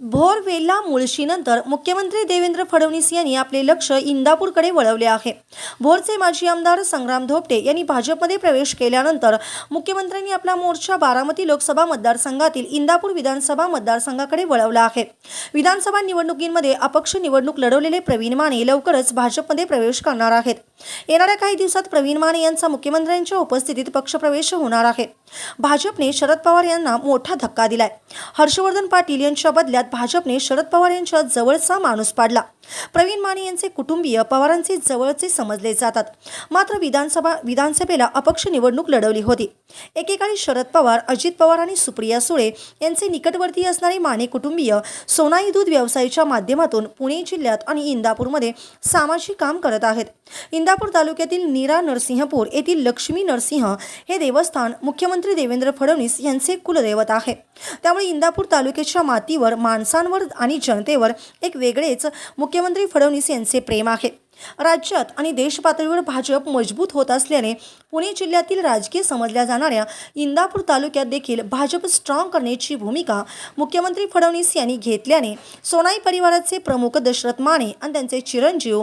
भोरवेला मुळशीनंतर मुख्यमंत्री देवेंद्र फडणवीस यांनी आपले लक्ष इंदापूरकडे वळवले आहे. भोरचे माजी आमदार संग्राम धोपटे यांनी भाजपमध्ये प्रवेश केल्यानंतर मुख्यमंत्र्यांनी आपला मोर्चा बारामती लोकसभा मतदारसंघातील इंदापूर विधानसभा मतदारसंघाकडे वळवला आहे. विधानसभा निवडणुकीमध्ये अपक्ष निवडणूक लढवलेले प्रवीण माने लवकरच भाजपमध्ये प्रवेश करणार आहेत. येणाऱ्या काही दिवसात प्रवीण माने यांचा मुख्यमंत्र्यांच्या उपस्थितीत पक्षप्रवेश होणार आहे. भाजपने शरद पवार यांना मोठा धक्का दिलाय. हर्षवर्धन पाटील यांच्या बदल्यात भाजपने शरद पवार यांच्या जवळचा माणूस पाडला. प्रवीण माने यांचे कुटुंबीय पवारांचे जवळचे समजले जातात. मात्र विधानसभा विधानसभेला अपक्ष निवडणूक लढवली होती. एकेकाळी शरद पवार अजित पवार आणि सुप्रिया सुळे यांचे निकटवर्ती असणारे माने कुटुंबीय सोनाई दूध व्यवसायाच्या माध्यमातून पुणे जिल्ह्यात आणि इंदापूरमध्ये सामाजिक काम करत आहेत. इंदापूर तालुक्यातील नीरा नरसिंहपूर येथील लक्ष्मी नरसिंह हे देवस्थान मुख्यमंत्री देवेंद्र फडणवीस यांचे कुलदैवत आहे. त्यामुळे इंदापूर तालुक्याच्या मातीवर माणसांवर आणि जनतेवर एक वेगळेच मुख्यमंत्री फडणवीस यांचे प्रेम आहे. राज्यात आणि देशपातळीवर भाजप मजबूत होत असल्याने पुणे जिल्ह्यातील राजकीय समजल्या जाणाऱ्या इंदापूर तालुक्यात देखील भाजप स्ट्रॉंग करण्याची भूमिका मुख्यमंत्री फडणवीस यांनी घेतल्याने सोनाई परिवाराचे प्रमुख दशरथ माने आणि त्यांचे चिरंजीव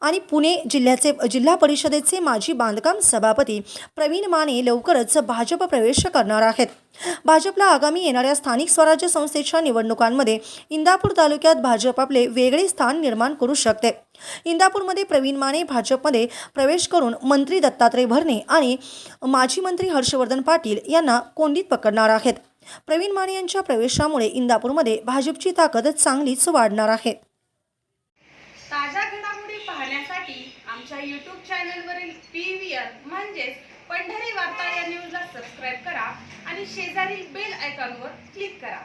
आणि पुणे जिल्ह्याचे जिल्हा परिषदेचे माजी बांधकाम सभापती प्रवीण माने लवकरच भाजप प्रवेश करणार आहेत. भाजपला आगामी येणाऱ्या स्थानिक स्वराज्य संस्थेच्या निवडणुकांमध्ये इंदापूर तालुक्यात भाजप आपले वेगळे स्थान निर्माण करू शकते. इंदापूरमध्ये प्रवीण माने भाजपमध्ये प्रवेश करून मंत्री दत्तात्रय भरणे आणि माजी मंत्री हर्षवर्धन पाटील यांना कोंडीत पकडणार आहेत. प्रवीण माने यांच्या प्रवेशामुळे इंदापूरमध्ये भाजपची ताकद चांगलीच वाढणार आहे. ताज्या घडामोडी पाहण्यासाठी आमच्या यूट्यूब चॅनलवरील पी व्ही आर म्हणजेच पंढरी वार्ता या न्यूजला सबस्क्राईब करा आणि शेजारील बेल आयकॉनवर क्लिक करा.